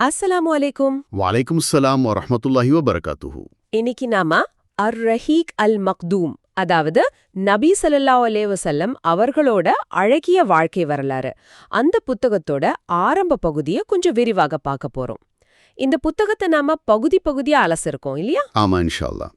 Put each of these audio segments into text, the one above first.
அஸ்ஸலாமு அலைக்கும் வலைக்கும் சலாம் வரஹமத்துல்லாஹி வபரகாத்துஹு இன்னைக்கு நாம அர் ரஹீக் அல் மக்தூம் அதாவது நபி ஸல்லல்லாஹு அலைஹி வஸல்லம் அவர்களோட அழகிய வாழ்க்கை வரலாறு. அந்த புத்தகத்தோட ஆரம்ப பகுதியை கொஞ்சம் விரிவாக பார்க்க போறோம். இந்த புத்தகத்தை நாம பகுதி பகுதியா அலசிருக்கோம் இல்லையா? ஆமா இன்ஷா அல்லாஹ்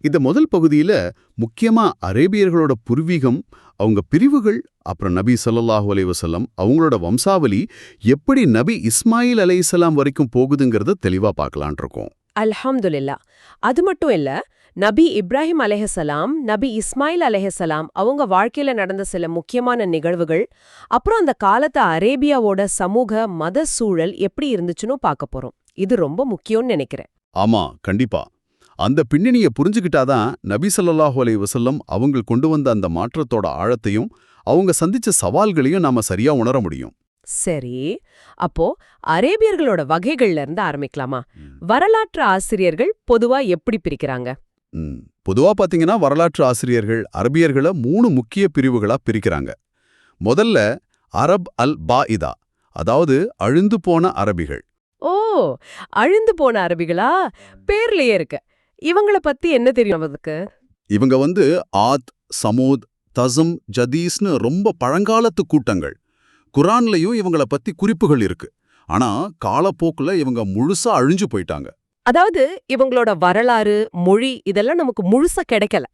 இந்த முதல் பகுதியில முக்கியமா அரேபியர்களோட பூர்வீகம் அவங்க பிரிவுகள் அப்புறம் நபி ஸல்லல்லாஹு அலைஹி வஸல்லம் அவங்களோட வம்சாவளி எப்படி நபி இஸ்மாயில் அலைஹிஸ்ஸலாம் வரைக்கும் போகுதுங்கிறத தெளிவா பார்க்கலான் இருக்கோம். அல்ஹம்துலில்லா. அது மட்டும் இல்ல நபி இப்ராஹிம் அலைஹிஸ்ஸலாம் நபி இஸ்மாயில் அலைஹிஸ்ஸலாம் அவங்க வாழ்க்கையில நடந்த சில முக்கியமான நிகழ்வுகள் அப்புறம் அந்த காலத்து அரேபியாவோட சமூக மத சூழல் எப்படி இருந்துச்சுன்னு பார்க்க போறோம். இது ரொம்ப முக்கியம்னு நினைக்கிறேன். ஆமா கண்டிப்பா. அந்த பின்னணியை புரிஞ்சுக்கிட்டாதான் நபி ஸல்லல்லாஹு அலைஹி வஸல்லம் அவங்க கொண்டு வந்த அந்த மாற்றத்தோட ஆழத்தையும் அவங்க சந்திச்ச சவால்களையும் நாம சரியா உணர முடியும். சரி அப்போ அரேபியர்களோட வகைகள்ல இருந்து ஆரம்பிக்கலாமா? வரலாற்று ஆசிரியர்கள் பொதுவா எப்படி பிரிக்கிறாங்க. பொதுவா பாத்தீங்கன்னா வரலாற்று ஆசிரியர்கள் அரபியர்களை மூணு முக்கிய பிரிவுகளா பிரிக்கிறாங்க. முதல்ல அரப் அல் பாஇதா அதாவது அழுந்து போன அரபிகள். ஓ அழிந்து போன அரபிகளா? பேர்லயே இருக்கு. இவங்கள பத்தி என்ன தெரியும் நமக்கு இவங்க வந்து ஆத் சமூத் தசம் ஜதீஸ்னு ரொம்ப பழங்காலத்து கூட்டங்கள். குரான்லயும் இவங்கள பத்தி குறிப்புகள் இருக்கு. ஆனா காலப்போக்குல இவங்க முழுசா அழிஞ்சு போயிட்டாங்க. அதாவது இவங்களோட வரலாறு மொழி இதெல்லாம் நமக்கு முழுசா கிடைக்கல.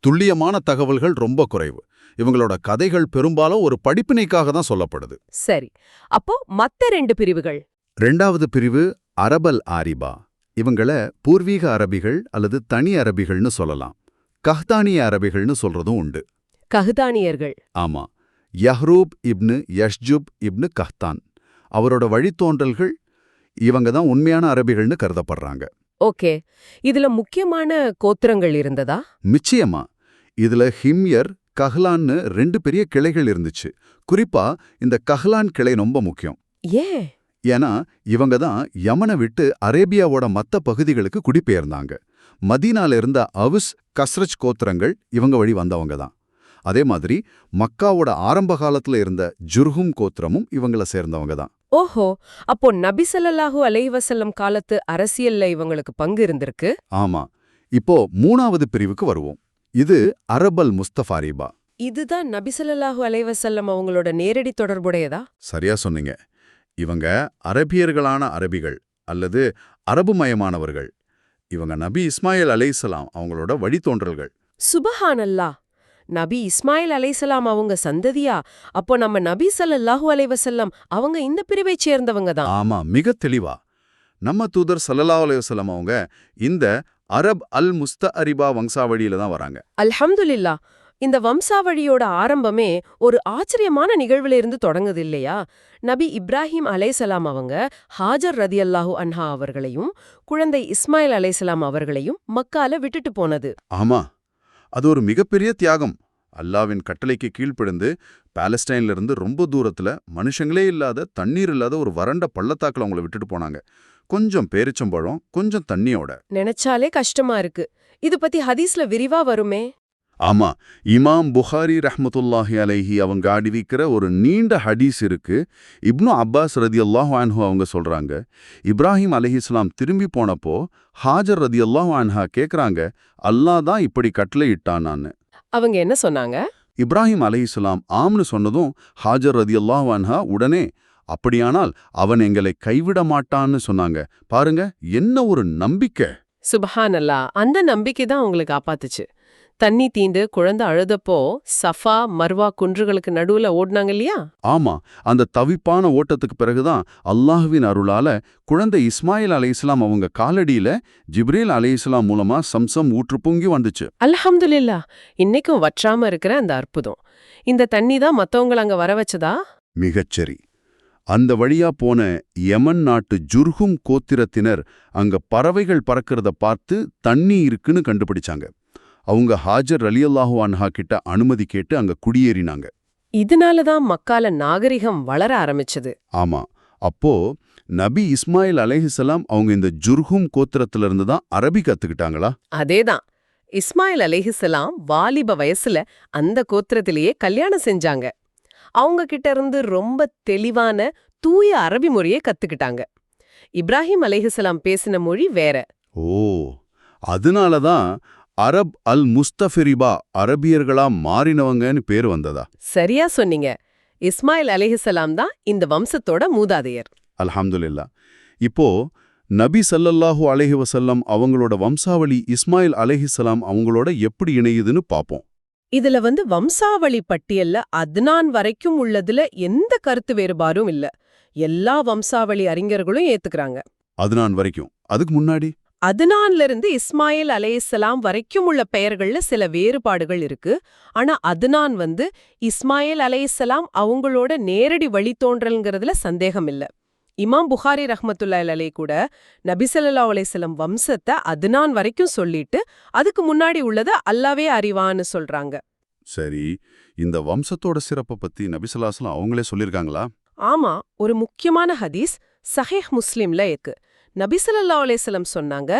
துல்லியமான தகவல்கள் ரொம்ப குறைவு. இவங்களோட கதைகள் பெரும்பாலும் ஒரு படிப்பினைக்காக தான் சொல்லப்படுது. சரி. அப்போ மத்த ரெண்டு பிரிவுகள்? ரெண்டாவது பிரிவு அரபல் ஆரிபா. இவங்கள பூர்வீக அரபிகள் அல்லது தனி அரபிகள்னு சொல்லலாம். கஹ்தானிய அரபிகள்னு சொல்றதும் உண்டு. கஹ்தானியர்கள். ஆமா. யஹ்ரூப் இப்னு யஷ்ஜுப் இப்னு கஹ்தான். அவரோட வழித்தோன்றல்கள் இவங்க தான் உண்மையான அரபிகள்னு கருதப்படுறாங்க. ஓகே. இதுல முக்கியமான கோத்திரங்கள் இருந்ததா? நிச்சயமா. இதுல ஹிம்யர் கஹ்லான்னு ரெண்டு பெரிய கிளைகள் இருந்துச்சு. குறிப்பா இந்த கஹ்லான் கிளை ரொம்ப முக்கியம். ஏன்? ஏன்னா இவங்க தான் யமனை விட்டு அரேபியாவோட மத்த பகுதிகளுக்கு குடிபெயர்ந்தாங்க. மதீனால இருந்த அவுஸ் கஸ்ரஜ் கோத்திரங்கள் இவங்க வழி வந்தவங்க தான். அதே மாதிரி மக்காவோட ஆரம்ப காலத்துல இருந்த ஜுர்ஹும் கோத்திரமும் இவங்கள சேர்ந்தவங்க தான். ஓஹோ! அப்போ நபி ஸல்லல்லாஹு அலைஹி வஸல்லம் காலத்து அரசியல்ல இவங்களுக்கு பங்கு இருந்திருக்கு? ஆமா. இப்போ மூணாவது பிரிவுக்கு வருவோம். இது அரபல் முஸ்தஃபாரிபா இதுதான் நபி ஸல்லல்லாஹு அலைஹி வஸல்லம் அவங்களோட நேரடி தொடர்புடையதா? சரியா சொன்னீங்க. இவங்க அரபியர்களான அரபிகள் அல்லது அரபுமயமானவர்கள். இவங்க நபி இஸ்மாயில் அலைஹிஸ்ஸலாம் அவங்களோட வழித்தோன்றல்கள். சுபஹானல்லா. நபி இஸ்மாயில் அலைஹிஸ்ஸலாம் அவங்க சந்ததியா? அப்போ நம்ம நபி ஸல்லல்லாஹு அலைஹி வஸல்லம் அவங்க இந்த பிரிவைச் சேர்ந்தவங்க தான். ஆமா மிக தெளிவா. நம்ம தூதர் ஸல்லல்லாஹு அலைஹி வஸல்லம் அவங்க இந்த அரப் அல் முஸ்த அரிபா வம்சாவழியில தான் வராங்க. அல்ஹம்துலில்லா இந்த வம்சாவழியோட ஆரம்பமே ஒரு ஆச்சரியமான நிகழ்வுல இருந்து தொடங்குது இல்லையா? நபி இப்ராஹிம் அலைசலாம் அவங்க ஹாஜர் ரதியல்லாஹு அன்ஹா அவர்களையும் குழந்தை இஸ்மாயில் அலைசலாம் அவர்களையும் மக்கால விட்டுட்டு போனது. ஆமா அது ஒரு மிகப்பெரிய தியாகம். அல்லாவின் கட்டளைக்கு கீழ்ப்படிந்து பாலஸ்டைன்ல இருந்து ரொம்ப தூரத்துல மனுஷங்களே இல்லாத தண்ணீர் இல்லாத ஒரு வறண்ட பள்ளத்தாக்குல அவங்கள விட்டுட்டு போனாங்க. கொஞ்சம் பேரிச்சம்பழம் கொஞ்சம் தண்ணியோட. நினைச்சாலே கஷ்டமா இருக்கு. இது பத்தி ஹதீஸ்ல விரிவா வருமே? ஆமா இமாம் புகாரி ரஹ்மத்துல்லாஹி அலைஹி அவங்க அறிவிக்கிற ஒரு நீண்ட ஹதீஸ் இருக்கு. இப்னு அப்பாஸ் ரதியல்லாஹு அன்ஹு அவங்க சொல்றாங்க இப்ராஹிம் அலைஹிஸ்லாம் திரும்பி போனப்போ ஹாஜர் ரதியல்லாஹு அன்ஹா கேக்குறாங்க அல்லாஹ் தான் இப்படி கட்டளை இட்டானான்னு. அவங்க என்ன சொன்னாங்க? இப்ராஹிம் அலைஹிஸ்லாம் ஆம்னு சொன்னதும் ஹாஜர் ரதியல்லாஹு அன்ஹா உடனே அப்படியானால் அவன் எங்களை கைவிட மாட்டான்னு சொன்னாங்க. பாருங்க என்ன ஒரு நம்பிக்கை. சுபஹானல்லா அந்த நம்பிக்கை தான் அவங்களை காப்பாத்துச்சு. தண்ணி தீந்து குழந்தை அழுதப்போ சஃபா மர்வா குன்றுகளுக்கு நடுவுல ஓடுனாங்க இல்லையா? ஆமா அந்த தவிப்பான ஓட்டத்துக்கு பிறகுதான் அல்லாஹுவின் அருளால குழந்தை இஸ்மாயில் அலைஹிஸ்லாம் அவங்க காலடியில ஜிப்ரீல் அலைஹிஸ்லாம் மூலமா சம்சம் ஊற்று பொங்கி வந்துச்சு. அல்ஹம்துலில்லா இன்னைக்கும் வற்றாம இருக்கிற அந்த அற்புதம். இந்த தண்ணி தான் மத்தவங்கள அங்க வர வச்சதா? மிகச்சரி. அந்த வழியா போன யமன் நாட்டு ஜுர்ஹும் கோத்திரத்தினர் அங்க பறவைகள் பறக்கிறத பார்த்து தண்ணி இருக்குன்னு கண்டுபிடிச்சாங்க. அவங்க ஹாஜர் ரலியல்லாஹு அன்ஹா கிட்ட அனுமதி கேட்டு அங்க குடியேறினாங்க. இதனால தான் மக்கால நாகரிகம் வளர ஆரம்பிச்சது. ஆமா. அப்போ நபி இஸ்மாயில் அலைஹிஸ்ஸலாம் அவங்க இந்த ஜுர்ஹும் கோத்திரத்திலிருந்து தான் அரபி கத்துக்கிட்டாங்களா? அதேதான் இஸ்மாயில் அலைஹிஸ்ஸலாம் வாலிப வயசுல அந்த கோத்திரத்திலேயே கல்யாணம் செஞ்சாங்க. அவங்க கிட்ட இருந்து ரொம்ப தெளிவான தூய அரபி முறையை கத்துக்கிட்டாங்க. இப்ராஹிம் அலைஹிஸ்ஸலாம் பேசின மொழி வேற. ஓ. அதனால தான் அரப் அல் முஸ்தஃபிரிபா அரபியர்களா மாறினவங்கன்னு பேர் வந்ததா? சரியா சொன்னீங்க. இஸ்மாயில் அலைஹிஸ்ஸலாம் தான் இந்த வம்சத்தோட மூதாதையர். அல்ஹம்துலில்லா. இப்போ நபி ஸல்லல்லாஹு அலைஹி வஸல்லம் அவங்களோட வம்சாவளி இஸ்மாயில் அலைஹிஸ்ஸலாம் அவங்களோட எப்படி இணையுதுன்னு பாப்போம். இதுல வந்து வம்சாவளி பட்டியல்ல அத்னான் வரைக்கும் உள்ளதுல எந்த கருத்து வேறுபாடும் இல்ல. எல்லா வம்சாவளி அறிஞர்களும் ஏத்துக்கறாங்க. அதுனான் வரைக்கும். அதுக்கு முன்னாடி? அத்னான்ல இருந்து இஸ்மாயில் அலைஹிஸ்ஸலாம் வரைக்கும் உள்ள பெயர்கள்ல சில வேறுபாடுகள் இருக்கு. ஆனா அத்னான் வந்து இஸ்மாயில் அலைஹிஸ்ஸலாம் அவங்களோட நேரடி வழித்தோன்றல்ங்கிறதுல சந்தேகம் இல்ல இமாம் புகாரி ரஹ்மத்துல்லாஹி அலைஹி கூட நபி ஸல்லல்லாஹு அலைஹி வஸல்லம் வம்சத்தை அத்னான் வரைக்கும் சொல்லிட்டு அதுக்கு முன்னாடி உள்ளத அல்லாவே அறிவான்னு சொல்றாங்க. சரி இந்த வம்சத்தோட சிறப்பை பத்தி நபிசல்லாஸ்லாம் அவங்களே சொல்லிருக்காங்களா? ஆமா ஒரு முக்கியமான ஹதீஸ் சஹீஹ் முஸ்லிம்ல இருக்கு. நபி ஸல்லல்லாஹு அலைஹி வஸல்லம் சொன்னாங்க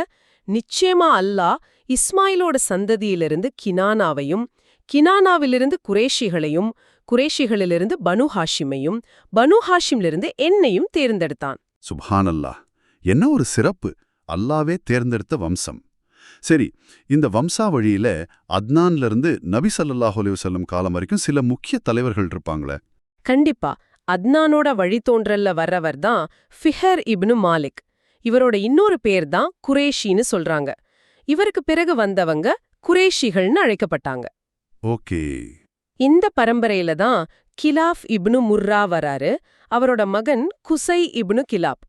நிச்சயமா அல்லாஹ் இஸ்மாயிலோட சந்ததியிலிருந்து கினானாவையும் கினானாவிலிருந்து குரேஷிகளையும் குரேஷிகளிலிருந்து பனு ஹாஷிமையும் பனு ஹாஷிமிலிருந்து என்னையும் தேர்ந்தெடுத்தான். சுப்ஹானல்லாஹ் என்ன ஒரு சிறப்பு! அல்லாவே தேர்ந்தெடுத்த வம்சம். சரி இந்த வம்சாவழியில அத்னான்ல இருந்து நபி ஸல்லல்லாஹு அலைஹி வஸல்லம் காலம் வரைக்கும் சில முக்கிய தலைவர்கள் இருப்பாங்களே? கண்டிப்பா அத்னானோட வழித்தோன்றல்ல வர்றவர் தான் ஃபிஹர் இப்னு மாலிக். இவரோட இன்னொரு பேர் தான் குரேஷின்னு சொல்றாங்க. இவருக்கு பிறகு வந்தவங்க குரேஷிகள்னு அழைக்கப்பட்டாங்க. ஓகே. இந்த பரம்பரையில தான் கிலாஃப் இப்னு முர்ரா வராரு. அவரோட மகன் குசை இப்னு கிலாப்.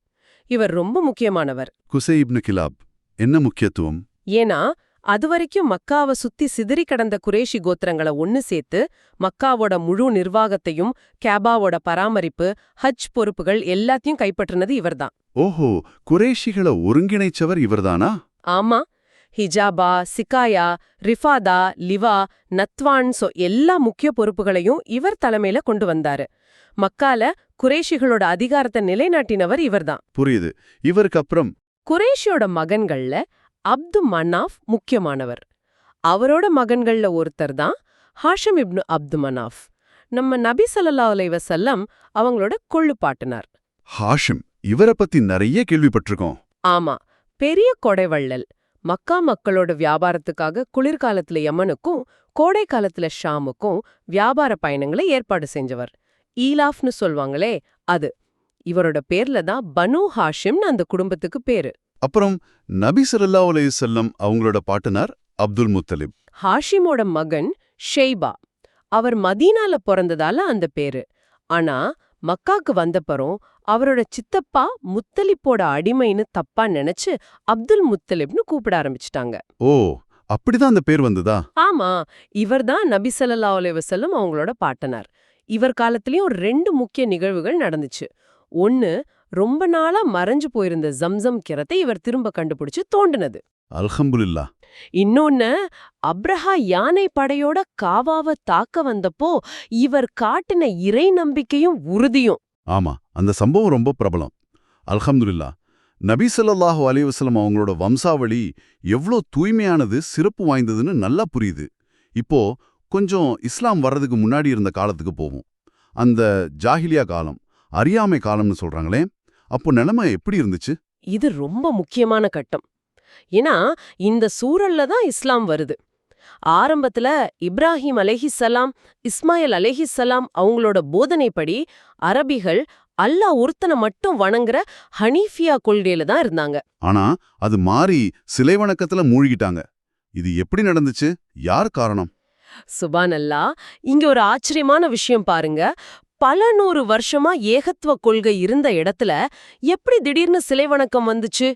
இவர் ரொம்ப முக்கியமானவர். குசை இப்னு கிலாப் என்ன முக்கியத்துவம்? ஏன்னா அதுவரைக்கும் மக்காவை சுத்தி சிதறி கடந்த குரேஷி கோத்திரங்களை ஒன்னு சேர்த்து மக்காவோட முழு நிர்வாகத்தையும் கேபாவோட பராமரிப்பு ஹஜ் பொறுப்புகள் எல்லாத்தையும் கைப்பற்றினது இவர்தான். ஓஹோ குரேஷிகளை ஒருங்கிணைச்சவர் இவர்தானா? ஆமா. ஹிஜாபா சிகாயா ரிஃபாதா லிவா நத்வான் சோ எல்லா முக்கிய பொறுப்புகளையும் இவர் தலைமையில கொண்டு வந்தாரு. மக்கால குரேஷிகளோட அதிகாரத்தை நிலைநாட்டினவர் இவர்தான். புரியுது. இவருக்கு அப்புறம் குரேஷியோட மகன்கள்ல அப்து மனாஃப் முக்கியமானவர். அவரோட மகன்கள்ல ஒருத்தர் தான் ஹாஷம் இப்னு அப்து மனாஃப். நம்ம நபி ஸல்லல்லாஹு அலைஹி வஸல்லம் அவங்களோட கொள்ளுப்பாட்டினார். ஹாஷிம்? இவரை பத்தி நிறைய கேள்விப்பட்டிருக்கோம். ஆமா பெரிய கொடைவள்ளல். மக்கா மக்களோட வியாபாரத்துக்காக குளிர்காலத்துல யமனுக்கும் கோடை காலத்துல ஷாமுக்கும் வியாபார பயணங்களை ஏற்பாடு செஞ்சவர். ஈலாஃப்னு சொல்வாங்களே அது. இவரோட பேர்ல தான் பனு ஹாஷிம்னு அந்த குடும்பத்துக்கு பேரு. அப்புறம் நபி ஸல்லல்லாஹு அலைஹி வஸல்லம் அவங்களோட பாட்டனார் அப்துல் முத்தலிப். ஹாஷிமோட மகன் ஷெய்பா. அவர் மதீனால பிறந்ததால அந்த பேரு. ஆனா மக்காக்கு வந்தப்பறம் அவரோட சித்தப்பா முத்தலிப்போட அடிமைன்னு தப்பா நினைச்சு அப்துல் முத்தலிப்னு கூப்பிட ஆரம்பிச்சிட்டாங்க. ஓ அப்படிதான் அந்த பேர் வந்ததா? ஆமா இவர்தான் நபி ஸல்லல்லாஹு அலைஹி வஸல்லம் அவங்களோட பாட்டனார். இவர் காலத்திலயும் ரெண்டு முக்கிய நிகழ்வுகள் நடந்துச்சு. ஒன்னு ரொம்ப நாளா மறைஞ்சு போயிருந்த ஜம்சம் கிரத்தை இவர் திரும்ப கண்டுபிடிச்சு தோண்டுனது. அல்ஹம்துலில்லா. இன்னொன்னு அப்ரஹா யானை படையோட காவாவ தாக்க வந்தப்போ இவர் காட்டின இறை நம்பிக்கையும் உறுதியும் ஆமா அந்த சம்பவம் ரொம்ப பிரபலம். அல்ஹம்துல்லா நபி ஸல்லல்லாஹு அவங்களோட வம்சாவளி எவ்ளோ தூய்மையானது சிறப்பு வாய்ந்ததுன்னு நல்லா புரியுது. இப்போ கொஞ்சம் இஸ்லாம் வர்றதுக்கு முன்னாடி இருந்த காலத்துக்கு போவோம். அந்த ஜாஹிலியா காலம் அறியாமை காலம்னு சொல்றாங்களே அப்போ நிலைமை எப்படி இருந்துச்சு? இது ரொம்ப முக்கியமான கட்டம். ஏன்னா இந்த சூழல்ல தான் இஸ்லாம் வருது. ஆரம்பத்துல இப்ராஹிம் அலைஹிஸ்ஸலாம் இஸ்மாயில் அலைஹிஸ்ஸலாம் அவங்களோட போதனைப்படி அரபிகள் அல்லாஹ் ஒருத்தனை மட்டும் வணங்குற ஹனீஃபியா கொள்கையில தான் இருந்தாங்க. ஆனா அது மாறி சிலை வணக்கத்துல மூழ்கிட்டாங்க. இது எப்படி நடந்துச்சு? யார் காரணம்? சுபான் அல்லா இங்க ஒரு ஆச்சரியமான விஷயம் பாருங்க. பல நூறு வருஷமா ஏகத்துவ கொள்கை இருந்த இடத்துல எப்படி திடீர்னு சிலை வணக்கம் வந்துச்சு?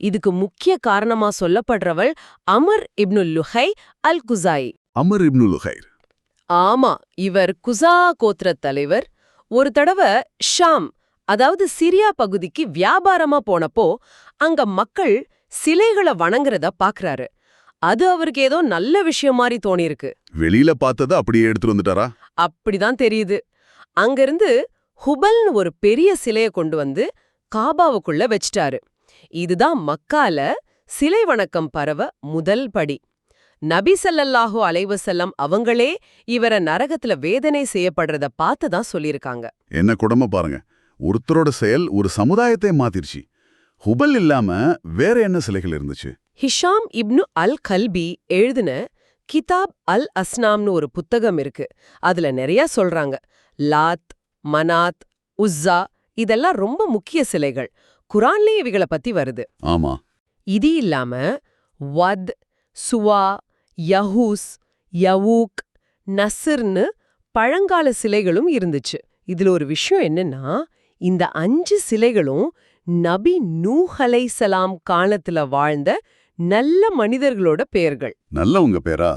இதுக்கு முக்கிய காரணமா சொல்லப்படுறவள் அமர் இப்னு லுஹை அல் குசாய் அமர் இப்னு லுஹைர் ஆமா இவர் குசா கோத்திர தலைவர். ஒரு தடவை ஷாம் அதாவது சிரியா பகுதிக்கு வியாபாரமா போனப்போ அங்க மக்கள் சிலைகளை வணங்குறத பாக்குறாரு. அது அவருக்கு ஏதோ நல்ல விஷயம் மாதிரி தோணியிருக்கு. வெளியில பார்த்ததை அப்படியே எடுத்துட்டு வந்துட்டாரா? அப்படிதான் தெரியுது. அங்கிருந்து ஹுபல்னு ஒரு பெரிய சிலைய கொண்டு வந்து காபாவுக்குள்ள வச்சிட்டாரு. இதுதான் மக்கால சிலை வணக்கம் பரவ முதல் படி. நபி ஸல்லல்லாஹு அலைஹி வஸல்லம் அவங்களே இவர நரகத்துல வேதனை செய்யப்படுறத பார்த்து தான் சொல்லியிருக்காங்க. என்ன குடம பாருங்க. ஒருத்தரோட செயல் ஒரு சமுதாயத்தை மாத்திருச்சு. ஹுபல் இல்லாம வேற என்ன சிலைகள் இருந்துச்சு? ஹிஷாம் இப்னு அல் கல்பி எழுதின கிதாப் அல் அஸ்னாம்னு ஒரு புத்தகம் இருக்கு. அதுல நிறைய சொல்றாங்க. லாத் மனாத் உஸ்ஸா இதெல்லாம் ரொம்ப முக்கிய சிலைகள். குரான்லயே இவைகள பத்தி வருது. ஆமா. இது இல்லாம வத் சுவா யஹூஸ் யவூக் நஸ்ர்னு பழங்கால சிலைகளும் இருந்துச்சு. இதுல ஒரு விஷயம் என்னன்னா இந்த அஞ்சு சிலைகளும் நபி நூஹ் அலைஹிஸ்ஸலாம் காலத்துல வாழ்ந்த நல்ல மனிதர்களோட பெயர்கள் நல்லவங்க பேரா?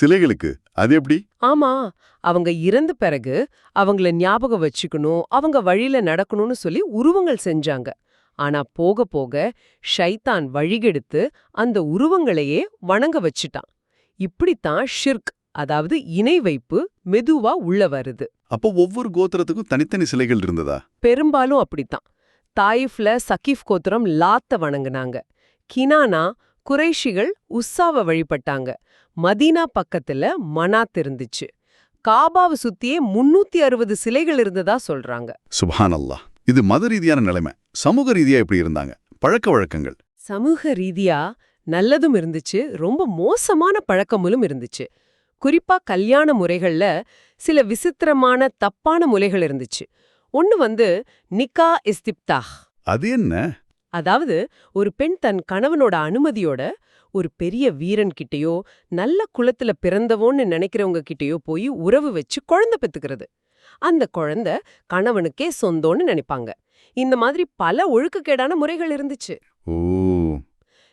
சிலைகளுக்கு. அது எப்படி? ஆமா. அவங்க இறந்த பிறகு அவங்கள ஞாபகம் வச்சுக்கணும் அவங்க வழியில நடக்கணும்னு சொல்லி உருவங்கள் செஞ்சாங்க. ஆனா போக போக ஷைத்தான் வழிகெடுத்து அந்த உருவங்களையே வணங்க வச்சுட்டான். இப்படித்தான் ஷிர்க் அதாவது இணை வைப்பு மெதுவா உள்ள வருது. அப்போ ஒவ்வொரு கோத்திரத்துக்கும் தனித்தனி சிலைகள் இருந்ததா? பெரும்பாலும் அப்படித்தான். தாயிஃப்ல சகீஃப் கோத்திரம் லாத்த வணங்குனாங்க. கினானா குறைஷிகள் உஸ்ஸாவ வழிபட்டாங்க. மதீனா பக்கத்துல மனாத் இருந்துச்சு. காபாவை சுத்தியே முன்னூத்தி அறுபது சிலைகள் இருந்ததா சொல்றாங்க. சுபானல்லா இது மத ரீதியான நிலைமை. சமூக ரீதியா எப்படி இருந்தாங்க? பழக்க வழக்கங்கள். சமூக ரீதியா நல்லதும் இருந்துச்சு. ரொம்ப மோசமான பழக்கமும் இருந்துச்சு. குறிப்பா கல்யாண முறைகள்ல சில விசித்திரமான தப்பான முறைகள் இருந்துச்சு. ஒன்னு வந்து நிக்கா இஸ்திப்தாஹ். அது என்ன? அதாவது ஒரு பெண் தன் கணவனோட அனுமதியோட ஒரு பெரிய வீரன் கிட்டயோ நல்ல குலத்துல பிறந்தவோன்னு நினைக்கிறவங்க கிட்டயோ போய் உறவு வச்சு குழந்தை பெத்துக்கிறது. அந்த குழந்தை கணவனுக்கே சொந்தம்னு நினைப்பாங்க. இந்த மாதிரி பல ஒழுக்கக்கேடான முறைகள் இருந்துச்சு. ஓ!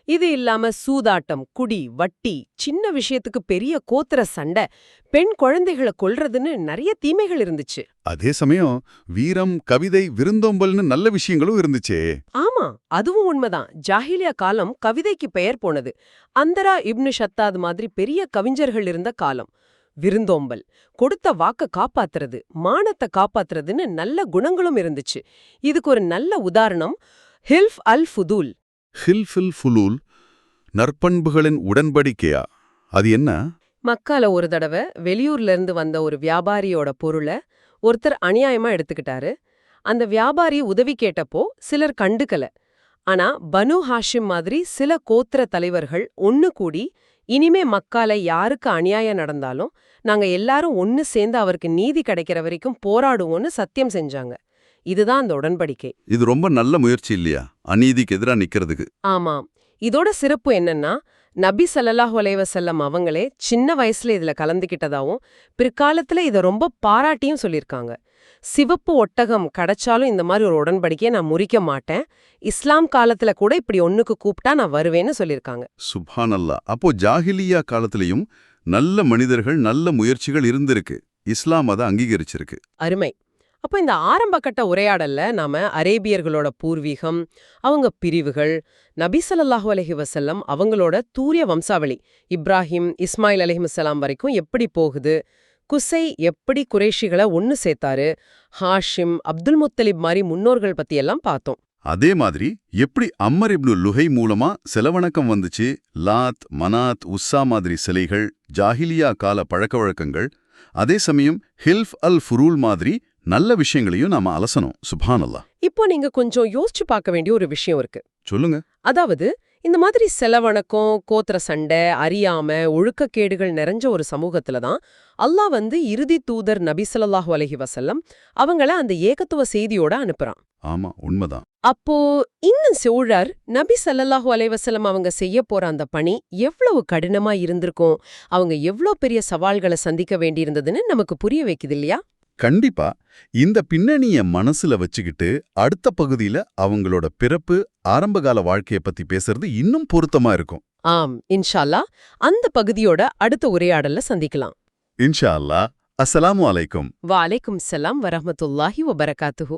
இது இல்லாம சூதாட்டம் குடி வட்டி சின்ன விஷயத்துக்கு பெரிய கோத்திர சண்டை பெண் குழந்தைகளை கொல்றதுன்னு நிறைய தீமைகள் இருந்துச்சு. அதே சமயம் வீரம் கவிதை விருந்தோம்பல்னு நல்ல விஷயங்களும் இருந்துச்சே. ஆமா அதுவும் உண்மைதான். ஜாஹிலியா காலம் கவிதைக்கு பெயர் போனது. அந்தரா இப்னு ஷத்தாத் மாதிரி பெரிய கவிஞர்கள் இருந்த காலம். விருந்தோம்பல் கொடுத்த வாக்க காப்பாத்துறது மானத்தை காப்பாத்துறதுன்னு நல்ல குணங்களும் இருந்துச்சு. இதுக்கு ஒரு நல்ல உதாரணம் ஹில்ஃப் அல் ஃபுதூல் ஹில்ஃபில் ஃபுலூல் நற்பண்புகளின் உடன்படிக்கையா? அது என்ன? மக்கால ஒரு தடவை வெளியூர்ல இருந்து வந்த ஒரு வியாபாரியோட பொருளை ஒருத்தர் அநியாயமா எடுத்துக்கிட்டாரு. அந்த வியாபாரி உதவி கேட்டப்போ சிலர் கண்டுக்கல. ஆனா பனு ஹாஷிம் மாதிரி சில கோத்திர தலைவர்கள் ஒன்னு கூடி இனிமே மக்கால யாருக்கு அநியாயம் நடந்தாலும் நாங்க எல்லாரும் ஒன்னு சேர்ந்து அவருக்கு நீதி கிடைக்கிற வரைக்கும் போராடுவோம்னு சத்தியம் செஞ்சாங்க. இதுதான் அந்த உடன்படிக்கை. இது ரொம்ப நல்ல முயற்சி இல்லையா? அநீதிக்கு எதிரா நிக்கிறதுக்கு. ஆமாம். இதோட சிறப்பு என்னன்னா நபி ஸல்லல்லாஹு அலைஹி வஸல்லம் அவங்களே சின்ன வயசுல இதுல கலந்துக்கிட்டதாவும் பிற்காலத்துல இத ரொம்ப பாராட்டியும் சொல்லியிருக்காங்க. சிவப்பு ஒட்டகம் கிடைச்சாலும் இந்த மாதிரி ஒரு உடன்படிக்கையை நான் முறிக்க மாட்டேன். இஸ்லாம் காலத்துல கூட இப்படி ஒண்ணுக்கு கூப்பிட்டா நான் வருவேன்னு சொல்லியிருக்காங்க. சுபானல்லா. அப்போ ஜாஹிலியா காலத்திலையும் நல்ல மனிதர்கள் நல்ல முயற்சிகள் இருந்திருக்கு. இஸ்லாம் அதை அங்கீகரிச்சிருக்கு. அருமை. அப்போ இந்த ஆரம்பகட்ட உரையாடல்ல நாம அரேபியர்களோட பூர்வீகம் அவங்க பிரிவுகள் நபி ஸல்லல்லாஹு அலைஹி அவங்களோட தூரிய வம்சாவளி இப்ராஹிம் இஸ்மாயில் அலைஹிஸ்ஸலாம் வரைக்கும் எப்படி போகுது குசை எப்படி குறைஷிகளை ஒன்னு சேர்த்தாரு ஹாஷிம் அப்துல் முத்தலிப் மாதிரி முன்னோர்கள் பத்தியெல்லாம் பார்த்தோம். அதே மாதிரி எப்படி அம்மர் இப்னு லுஹை மூலமா செலவணக்கம் வந்துச்சு லாத் மனாத் உஸ்ஸா மாதிரி சிலைகள் ஜாஹிலியா கால பழக்க வழக்கங்கள் அதே சமயம் ஹில்ஃப் அல் ஃபுரூல் மாதிரி நல்ல விஷயங்களையும் நாம அலசணும். சுபானல்லா. இப்போ நீங்க கொஞ்சம் யோசிச்சு பார்க்க வேண்டிய ஒரு விஷயம் இருக்கு. சொல்லுங்க. அதாவது இந்த மாதிரி செலவணக்கம் கோத்திர சண்டை அறியாம ஒழுக்கக்கேடுகள் நிறைஞ்ச ஒரு சமூகத்துல தான் அல்லாஹ் வந்து இறுதி தூதர் நபி ஸல்லல்லாஹு அலைஹி வஸல்லம் அவங்கள அந்த ஏகத்துவ செய்தியோட அனுப்புறான். ஆமா உண்மைதான். அப்போ இன்னும் சோழர் நபி ஸல்லல்லாஹு அலைஹி வஸல்லம் அவங்க செய்ய போற அந்த பணி எவ்வளவு கடினமா இருந்திருக்கும்? அவங்க எவ்வளவு பெரிய சவால்களை சந்திக்க வேண்டியிருந்ததுன்னு நமக்கு புரிய வைக்குது இல்லையா? கண்டிப்பா. இந்த பின்னணிய மனசுல வச்சுக்கிட்டு அடுத்த பகுதியில அவங்களோட பிறப்பு ஆரம்பகால வாழ்க்கைய பத்தி பேசுறது இன்னும் பொருத்தமா இருக்கும். ஆம் இன்ஷால்லா. அந்த பகுதியோட அடுத்த உரையாடல்ல சந்திக்கலாம். இன்ஷா அல்லாஹ் அஸ்ஸலாமு அலைக்கும். வலைக்கும் சலாம் வரஹ்மத்துல்லாஹி வபரகாத்துஹு.